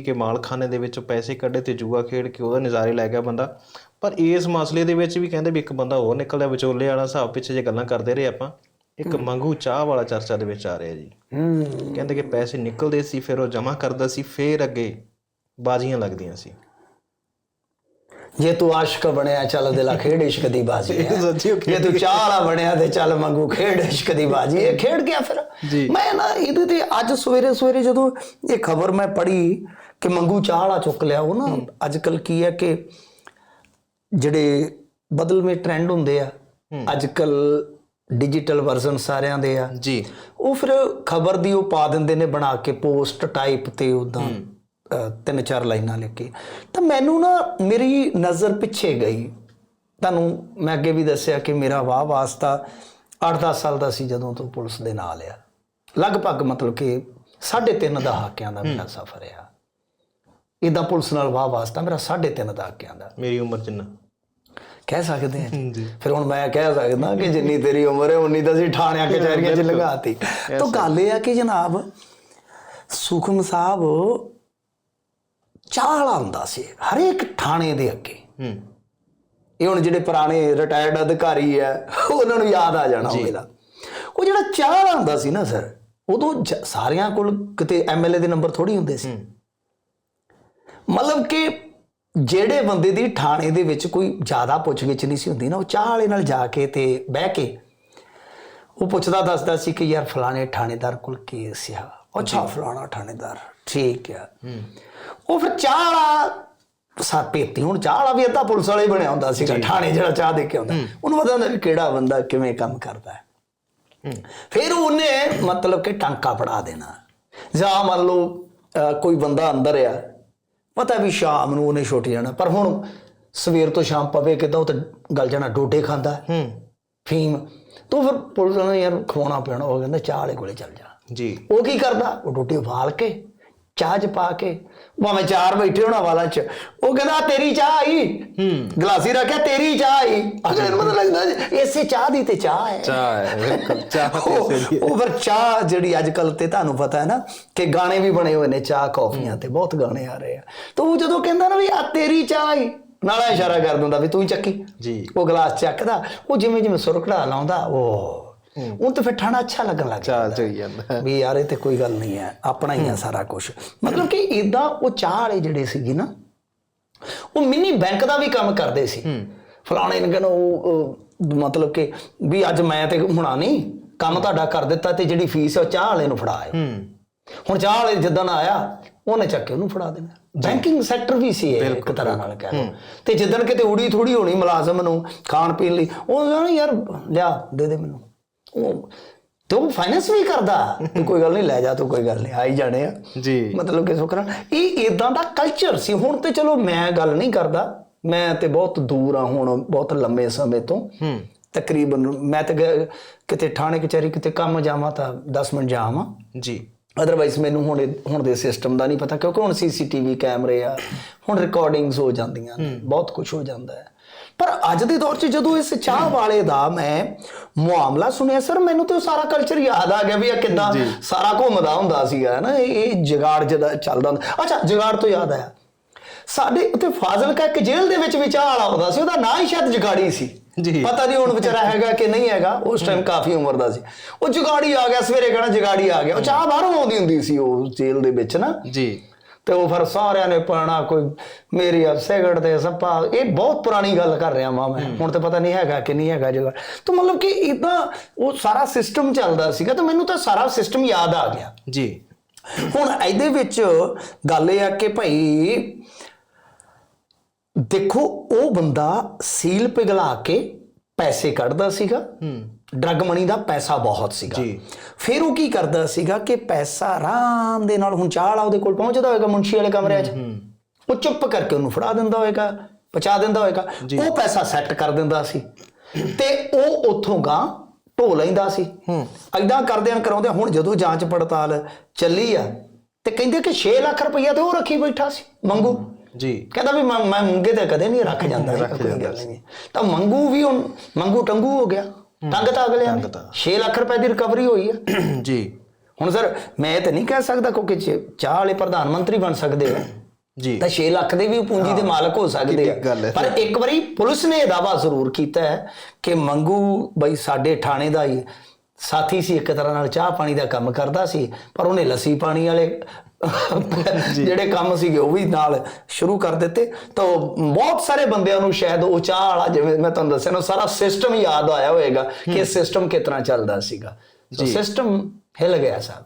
ਕਿ ਮਾਲਖਾਨੇ ਦੇ ਵਿੱਚੋਂ ਪੈਸੇ ਕੱਢੇ ਤੇ ਜੂਆ ਖੇਡ ਕੇ ਉਹਦਾ ਨਜ਼ਾਰੇ ਲੈ ਗਿਆ ਬੰਦਾ। ਪਰ ਇਸ ਮਸਲੇ ਦੇ ਵਿੱਚ ਵੀ ਕਹਿੰਦੇ ਵੀ ਇੱਕ ਬੰਦਾ ਹੋਰ ਨਿਕਲਿਆ ਵਿਚੋਲੇ ਵਾਲਾ ਹਿਸਾਬ ਪਿੱਛੇ ਜੇ ਗੱਲਾਂ ਕਰਦੇ ਰਹੇ ਆਪਾਂ। ਇੱਕ ਮੰਗੂ ਚਾਹ ਵਾਲਾ ਚਰਚਾ ਦੇ ਵਿੱਚ ਆ ਰਿਹਾ ਜੀ। ਹੂੰ। ਕਹਿੰਦੇ ਕਿ ਪੈਸੇ ਨਿਕਲਦੇ ਸੀ ਫਿਰ ਉਹ ਜਮ੍ਹਾਂ ਕਰਦਾ ਸੀ ਫੇਰ ਅੱਗੇ ਬਾਜ਼ੀਆਂ ਲੱਗਦੀਆਂ ਸੀ। ਜੇ ਤੂੰ ਆਸ਼ਕ ਬਣਿਆ ਚੱਲ ਦਿਲਾ ਖੇਡ ਇਸ਼ਕ ਦੀ ਬਾਜੀ ਜੇ ਤੂੰ ਚਾਹ ਵਾਲਾ ਬਣਿਆ ਤੇ ਚੱਲ ਮੰਗੂ ਖੇਡ ਇਸ਼ਕ ਦੀ ਬਾਜੀ ਇਹ ਖੇਡ ਗਿਆ ਫਿਰ। ਮੈਂ ਨਾ ਇਹਦੇ ਤੇ ਅੱਜ ਸਵੇਰੇ ਸਵੇਰੇ ਜਦੋਂ ਇਹ ਖਬਰ ਮੈਂ ਪੜ੍ਹੀ ਕਿ ਮੰਗੂ ਚਾਹ ਵਾਲਾ ਚੁੱਕ ਲਿਆ ਉਹ ਨਾ ਅੱਜ ਕੱਲ ਕੀ ਹੈ ਕਿ ਜਿਹੜੇ ਬਦਲਵੇਂ ਟ੍ਰੈਂਡ ਹੁੰਦੇ ਆ ਅੱਜ ਕੱਲ ਡਿਜੀਟਲ ਵਰਜ਼ਨ ਸਾਰਿਆਂ ਦੇ ਆ ਜੀ। ਉਹ ਫਿਰ ਖਬਰ ਦੀ ਉਹ ਪਾ ਦਿੰਦੇ ਨੇ ਬਣਾ ਕੇ ਪੋਸਟ ਟਾਈਪ ਤੇ ਉਦਾਂ ਤਿੰਨ ਚਾਰ ਲਾਈਨਾਂ ਲਿਖ ਕੇ। ਤਾਂ ਮੈਨੂੰ ਨਾ ਮੇਰੀ ਨਜ਼ਰ ਪਿੱਛੇ ਗਈ। ਤੁਹਾਨੂੰ ਮੈਂ ਅੱਗੇ ਵੀ ਦੱਸਿਆ ਕਿ ਮੇਰਾ ਵਾਹ ਵਾਸਤਾ 8-10 ਸਾਲ ਦਾ ਸੀ ਜਦੋਂ ਤੋਂ ਪੁਲਿਸ ਦੇ ਨਾਲ ਆ। ਲਗਭਗ ਮਤਲਬ ਕਿ 3.5 ਦਹਾਕਿਆਂ ਦਾ ਮੇਰਾ ਸਫ਼ਰ ਆ। ਇਦਾਂ ਪੁਲਿਸ ਨਾਲ ਵਾਹ ਵਾਸਤਾ ਮੇਰਾ 3.5 ਦਹਾਕਿਆਂ ਦਾ ਮੇਰੀ ਉਮਰ ਜਿੰਨਾ। ਕਹਿ ਸਕਦੇ ਆ ਫਿਰ ਹੁਣ ਮੈਂ ਕਹਿ ਸਕਦਾ ਕਿ ਜਿੰਨੀ ਤੇਰੀ ਉਮਰ ਹੈ ਉਨੀ ਤਾਂ ਅਸੀਂ ਥਾਣਿਆਂ ਕਚਹਿਰੀਆਂ 'ਚ ਲਗਾਤੀ ਤਾਂ ਗੱਲ ਇਹ ਆ ਕਿ ਜਨਾਬ ਸੁਖਮ ਸਾਹਿਬ ਚਾਹ ਵਾਲਾ ਹੁੰਦਾ ਸੀ ਹਰੇਕ ਥਾਣੇ ਦੇ ਅੱਗੇ। ਹੂੰ। ਇਹ ਹੁਣ ਜਿਹੜੇ ਪੁਰਾਣੇ ਰਿਟਾਇਰਡ ਅਧਿਕਾਰੀ ਆ ਉਹਨਾਂ ਨੂੰ ਯਾਦ ਆ ਜਾਣਾ ਹੋਵੇਗਾ। ਉਹ ਜਿਹੜਾ ਚਾਹ ਵਾਲਾ ਹੁੰਦਾ ਸੀ ਨਾ ਸਰ ਉਦੋਂ ਸਾਰਿਆਂ ਕੋਲ ਕਿਤੇ ਐਮਐਲਏ ਦੇ ਨੰਬਰ ਥੋੜੀ ਹੁੰਦੇ ਸੀ। ਮਤਲਬ ਕਿ ਜਿਹੜੇ ਬੰਦੇ ਦੀ ਥਾਣੇ ਦੇ ਵਿੱਚ ਕੋਈ ਜ਼ਿਆਦਾ ਪੁੱਛਗਿੱਛ ਨਹੀਂ ਸੀ ਹੁੰਦੀ ਨਾ ਉਹ ਚਾਹ ਵਾਲੇ ਨਾਲ ਜਾ ਕੇ ਤੇ ਬਹਿ ਕੇ ਉਹ ਪੁੱਛਦਾ ਦੱਸਦਾ ਸੀ ਕਿ ਯਾਰ ਫਲਾਣੇ ਥਾਣੇਦਾਰ ਕੋਲ ਕੇਸ ਆ। ਅੱਛਾ ਫਲਾਣਾ ਥਾਣੇਦਾਰ ਠੀਕ ਆ। ਉਹ ਫਿਰ ਚਾਹ ਵਾਲਾ ਸਾ ਪੇਤੀ ਹੁਣ ਚਾਹ ਵਾਲਾ ਵੀ ਅੱਧਾ ਪੁਲਿਸ ਵਾਲਾ ਹੀ ਬਣਿਆ ਹੁੰਦਾ ਸੀਗਾ ਥਾਣੇ ਜਿਹੜਾ ਚਾਹ ਦੇ ਕੇ ਆਉਂਦਾ। ਉਹਨੂੰ ਪਤਾ ਹੁੰਦਾ ਵੀ ਕਿਹੜਾ ਬੰਦਾ ਕਿਵੇਂ ਕੰਮ ਕਰਦਾ ਹੈ। ਫਿਰ ਉਹਨੇ ਮਤਲਬ ਕਿ ਟਾਂਕਾ ਫੜਾ ਦੇਣਾ। ਜਾਂ ਮੰਨ ਲਓ ਕੋਈ ਬੰਦਾ ਅੰਦਰ ਆ ਪਤਾ ਵੀ ਸ਼ਾਮ ਨੂੰ ਉਹਨੇ ਛੁੱਟ ਜਾਣਾ। ਪਰ ਹੁਣ ਸਵੇਰ ਤੋਂ ਸ਼ਾਮ ਪਵੇ ਕਿਦਾਂ ਉਹ ਤਾਂ ਗਲ ਜਾਣਾ ਡੋਡੇ ਖਾਂਦਾ। ਹੈ, ਹੂੰ ਫੀਮ। ਤੋਂ ਫਿਰ ਪੁਲਿਸ ਨੇ ਯਾਰ ਖਵਾਉਣਾ ਪੈਣਾ ਉਹ ਕਹਿੰਦਾ ਚਾਹ ਵਾਲੇ ਕੋਲੇ ਚੱਲ ਜਾ। ਜੀ। ਉਹ ਕੀ ਕਰਦਾ? ਉਹ ਰੋਟੀ ਉਬਾਲ ਕੇ ਚਾਹ ਚ ਪਾ ਕੇ ਭਾਵੇਂ ਚਾਰ ਬੈਠੇ ਹੋਣਾ ਵਾਲਾ ਚ। ਉਹ ਕਹਿੰਦਾ ਤੇਰੀ ਚਾਹ ਆਈ? ਹੂੰ। ਗਲਾਸੀ ਰੱਖਿਆ ਤੇਰੀ ਚਾਹ ਆਈ? ਅਗਲੇ ਨੂੰ ਲੱਗਦਾ ਇਸੇ ਚਾਹ ਦੀ ਤੇ ਚਾਹ ਹੈ। ਚਾਹ ਹੈ ਬਿਲਕੁਲ ਚਾਹ ਤੇ ਉਹ ਫਿਰ ਚਾਹ ਜਿਹੜੀ ਅੱਜ ਕੱਲ ਤੇ ਤੁਹਾਨੂੰ ਪਤਾ ਹੈ ਨਾ ਕਿ ਗਾਣੇ ਵੀ ਬਣੇ ਹੋਏ ਨੇ ਚਾਹ ਕੌਫੀਆਂ ਤੇ ਬਹੁਤ ਗਾਣੇ ਆ ਰਹੇ ਆ। ਤਾਂ ਉਹ ਜਦੋਂ ਕਹਿੰਦਾ ਨਾ ਵੀ ਆ ਤੇਰੀ ਚਾਹ ਹੀ ਨਾਲਾ ਇਸ਼ਾਰਾ ਕਰ ਦਿੰਦਾ ਵੀ ਤੂੰ ਹੀ ਚੱਕੀ। ਜੀ। ਉਹ ਗਲਾਸ ਚੱਕਦਾ ਉਹ ਜਿਵੇਂ ਜਿਵੇਂ ਸੁਰਕੜਾ ਲਾਉਂਦਾ ਉਹ ਉਹ ਤਾਂ ਫਿਰ ਠਾਣਾ ਅੱਛਾ ਲੱਗਣ ਲੱਗ ਚਾਹ ਚੋਈ ਜਾਂਦਾ। ਵੀ ਯਾਰ ਇਹ ਤੇ ਕੋਈ ਗੱਲ ਨਹੀਂ ਹੈ ਆਪਣਾ ਹੀ ਆ ਸਾਰਾ ਕੁਝ ਮਤਲਬ ਕਿ ਇਦਾਂ ਉਹ ਚਾਹ ਵਾਲੇ ਜਿਹੜੇ ਸੀਗੇ ਨਾ ਉਹ ਮਿੰਨੀ ਬੈਂਕ ਦਾ ਵੀ ਕੰਮ ਕਰਦੇ ਸੀ। ਫਲਾਣੇ ਨੇ ਕਹਿੰਦਾ ਉਹ ਮਤਲਬ ਕਿ ਵੀ ਅੱਜ ਮੈਂ ਤੇ ਹੁਣਾ ਨਹੀਂ ਕੰਮ ਤੁਹਾਡਾ ਕਰ ਦਿੱਤਾ ਤੇ ਜਿਹੜੀ ਫੀਸ ਹੈ ਉਹ ਚਾਹ ਵਾਲੇ ਨੂੰ ਫੜਾ ਆਏ ਹੂੰ। ਹੁਣ ਚਾਹ ਵਾਲੇ ਜਿੱਦਣ ਆਇਆ ਉਹਨੇ ਚੱਕ ਕੇ ਉਹਨੂੰ ਫੜਾ ਦੇਣਾ। ਬੈਂਕਿੰਗ ਸੈਕਟਰ ਵੀ ਸੀ ਇੱਕ ਤਰ੍ਹਾਂ ਨਾਲ ਕਹਿ ਲਓ। ਤੇ ਜਿੱਦਣ ਕਿਤੇ ਉੜੀ ਥੋੜੀ ਹੋਣੀ ਮੁਲਾਜ਼ਮ ਨੂੰ ਖਾਣ ਪੀਣ ਲਈ ਉਹ ਯਾਰ ਲਿਆ ਦੇ ਦੇ ਮੈਨੂੰ। ਤੇ ਫਾਈਨੈਂਸ ਵੀ ਕਰਦਾ। ਤੂੰ ਕੋਈ ਗੱਲ ਨਹੀਂ ਲੈ ਜਾ ਤੂੰ ਕੋਈ ਗੱਲ ਨਹੀਂ ਆਈ ਜਾਣੇ ਆ। ਜੀ। ਮਤਲਬ ਕਿ ਸੁਖਰਾ ਇਹ ਇਦਾਂ ਦਾ ਕਲਚਰ ਸੀ। ਹੁਣ ਤੇ ਚਲੋ ਮੈਂ ਗੱਲ ਨਹੀਂ ਕਰਦਾ। ਮੈਂ ਤੇ ਬਹੁਤ ਦੂਰ ਆ ਹੁਣ ਬਹੁਤ ਲੰਮੇ ਸਮੇਂ ਤੋਂ। ਹੂੰ। ਤਕਰੀਬਨ ਮੈਂ ਤੇ ਕਿਤੇ ਥਾਣੇ ਕਚਹਿਰੀ ਕਿਤੇ ਕੰਮ ਜਾਵਾਂ ਤਾਂ 10 ਮਿੰਟ ਜਾਵਾਂ ਜੀ। ਅਦਰਵਾਈਜ਼ ਮੈਨੂੰ ਹੁਣ ਹੁਣ ਦੇ ਸਿਸਟਮ ਦਾ ਨਹੀਂ ਪਤਾ। ਕਿਉਂਕਿ ਹੁਣ ਸੀਸੀਟੀਵੀ ਕੈਮਰੇ ਆ। ਹੁਣ ਰਿਕਾਰਡਿੰਗਸ ਹੋ ਜਾਂਦੀਆਂ ਬਹੁਤ ਕੁਝ ਹੋ ਜਾਂਦਾ ਹੈ। ਪਰ ਅੱਜ ਦੇ ਦੌਰ 'ਚ ਜਦੋਂ ਇਸ ਚਾਹ ਵਾਲੇ ਦਾ ਮੈਂ ਮਾਮਲਾ ਸੁਣਿਆ ਸਰ ਮੈਨੂੰ ਤੇ ਉਹ ਸਾਰਾ ਕਲਚਰ ਯਾਦ ਆ ਗਿਆ ਵੀ ਇਹ ਕਿੱਦਾਂ ਸਾਰਾ ਘੁੰਮਦਾ ਹੁੰਦਾ ਸੀਗਾ ਨਾ? ਇਹ ਜਗਾੜ ਜਿਹਦਾ ਚੱਲਦਾ ਹੁੰਦਾ। ਅੱਛਾ ਜਗਾੜ ਤੋਂ ਯਾਦ ਆਇਆ। ਸਾਡੇ ਉੱਥੇ ਫਾਜ਼ਿਲਕਾ ਇੱਕ ਜੇਲ੍ਹ ਦੇ ਵਿੱਚ ਵੀ ਚਾਹ ਵਾਲਾ ਹੁੰਦਾ ਸੀ ਉਹਦਾ ਨਾਂ ਹੀ ਸ਼ਾਇਦ ਜਗਾੜੀ ਸੀ। ਜੀ। ਪਤਾ ਨਹੀਂ ਹੁਣ ਵਿਚਾਰਾ ਹੈਗਾ ਕਿ ਨਹੀਂ ਹੈਗਾ ਉਸ ਟਾਈਮ ਕਾਫੀ ਉਮਰ ਦਾ ਸੀ। ਉਹ ਜਗਾੜੀ ਆ ਗਿਆ ਸਵੇਰੇ ਕਹਿਣਾ ਜਗਾੜੀ ਆ ਗਿਆ। ਉਹ ਚਾਹ ਬਾਹਰੋਂ ਆਉਂਦੀ ਹੁੰਦੀ ਸੀ ਉਹ ਜੇਲ੍ਹ ਦੇ ਵਿੱਚ ਨਾ। ਜੀ। ਤੇ ਉਹ ਫਿਰ ਸਾਰਿਆਂ ਨੇ ਪਾਣਾ ਕੋਈ ਮੇਰੀ ਸਿਗਰਟ ਤੇ ਸੱਪਾ। ਇਹ ਬਹੁਤ ਪੁਰਾਣੀ ਗੱਲ ਕਰ ਰਿਹਾ ਮਾਂ। ਮੈਂ ਹੁਣ ਤੇ ਪਤਾ ਨਹੀਂ ਹੈਗਾ ਕਿ ਨਹੀਂ ਹੈਗਾ ਜਗ੍ਹਾ। ਤਾਂ ਮਤਲਬ ਕਿ ਇਦਾਂ ਉਹ ਸਾਰਾ ਸਿਸਟਮ ਚੱਲਦਾ ਸੀਗਾ ਤਾਂ ਮੈਨੂੰ ਤਾਂ ਸਾਰਾ ਸਿਸਟਮ ਯਾਦ ਆ ਗਿਆ। ਜੀ। ਹੁਣ ਇਹਦੇ ਵਿੱਚ ਗੱਲ ਇਹ ਆ ਕਿ ਭਾਈ ਦੇਖੋ ਉਹ ਬੰਦਾ ਸੀਲ ਪਿਘਲਾ ਕੇ ਪੈਸੇ ਕੱਢਦਾ ਸੀਗਾ। ਹੂੰ। ਡਰਗ ਮਨੀ ਦਾ ਪੈਸਾ ਬਹੁਤ ਸੀਗਾ। ਜੀ। ਫਿਰ ਉਹ ਕੀ ਕਰਦਾ ਸੀਗਾ ਕਿ ਪੈਸਾ ਆਰਾਮ ਦੇ ਨਾਲ ਹੁਣ ਚਾਹ ਉਹਦੇ ਕੋਲ ਪਹੁੰਚਦਾ ਹੋਏਗਾ ਮੁੰਸ਼ੀ ਵਾਲੇ ਕਮਰੇ 'ਚ। ਉਹ ਚੁੱਪ ਕਰਕੇ ਉਹਨੂੰ ਫੜਾ ਦਿੰਦਾ ਹੋਏਗਾ ਪਹੁੰਚਾ ਦਿੰਦਾ ਹੋਏਗਾ। ਉਹ ਪੈਸਾ ਸੈੱਟ ਕਰ ਦਿੰਦਾ ਸੀ। ਤੇ ਉਹ ਉੱਥੋਂ ਗਾਂ ਢੋ ਲੈਂਦਾ ਸੀ। ਹੂੰ। ਐਦਾਂ ਕਰਦਿਆਂ ਕਰਾਉਂਦਿਆਂ ਹੁਣ ਜਦੋਂ ਜਾਂਚ ਪੜਤਾਲ ਚੱਲੀ ਆ ਤੇ ਕਹਿੰਦੇ ਕਿ 6 ਲੱਖ ਰੁਪਈਆ ਤੇ ਉਹ ਰੱਖੀ ਬੈਠਾ ਸੀ ਮੰਗੂ। ਜੀ। ਕਹਿੰਦਾ ਵੀ ਮੈਂ ਮੰਗੇ ਤੇ ਕਦੇ ਨਹੀਂ ਰੱਖ ਜਾਂਦਾ ਕੋਈ ਗੱਲ ਨਹੀਂ। ਤਾਂ ਮੰਗੂ ਵੀ ਹੁਣ ਮੰਗੂ ਟੰਗੂ ਹੋ ਗਿਆ। ਟੰਗ ਤਾਂ ਅਗਲਿਆਂ ਨੇ ਟੰਗ ਤਾਂ। 6 ਲੱਖ ਰੁਪਏ ਦੀ ਰਿਕਵਰੀ ਹੋਈ ਆ। ਜੀ। ਹੁਣ ਸਰ ਮੈਂ ਇਹ ਤਾਂ ਨਹੀਂ ਕਹਿ ਸਕਦਾ ਕਿਉਂਕਿ ਚਾਹ ਵਾਲੇ ਪ੍ਰਧਾਨ ਮੰਤਰੀ ਬਣ ਸਕਦੇ ਆ ਜੀ। ਤਾਂ 6 ਲੱਖ ਦੇ ਵੀ ਪੂੰਜੀ ਦੇ ਮਾਲਕ ਹੋ ਸਕਦੇ ਆ। ਹੈ। ਪਰ ਇੱਕ ਵਾਰੀ ਪੁਲਿਸ ਨੇ ਇਹ ਦਾਵਾ ਜ਼ਰੂਰ ਕੀਤਾ ਹੈ ਕਿ ਮੰਗੂ ਬਈ ਸਾਡੇ ਥਾਣੇ ਦਾ ਹੀ ਸਾਥੀ ਸੀ ਇੱਕ ਤਰ੍ਹਾਂ ਨਾਲ ਚਾਹ ਪਾਣੀ ਦਾ ਕੰਮ ਕਰਦਾ ਸੀ ਪਰ ਉਹਨੇ ਲੱਸੀ ਪਾਣੀ ਵਾਲੇ ਜਿਹੜੇ ਕੰਮ ਸੀਗੇ ਉਹ ਵੀ ਨਾਲ ਸ਼ੁਰੂ ਕਰ ਦਿੱਤੇ। ਤਾਂ ਬਹੁਤ ਸਾਰੇ ਬੰਦਿਆਂ ਨੂੰ ਸ਼ਾਇਦ ਉਹ ਚਾਹ ਵਾਲਾ ਜਿਵੇਂ ਮੈਂ ਤੁਹਾਨੂੰ ਦੱਸਿਆ ਨਾ ਸਾਰਾ ਸਿਸਟਮ ਯਾਦ ਆਇਆ ਹੋਵੇਗਾ ਕਿ ਸਿਸਟਮ ਤਰ੍ਹਾਂ ਚੱਲਦਾ ਸੀਗਾ। ਸਿਸਟਮ ਹਿੱਲ ਗਿਆ ਸਾਹਿਬ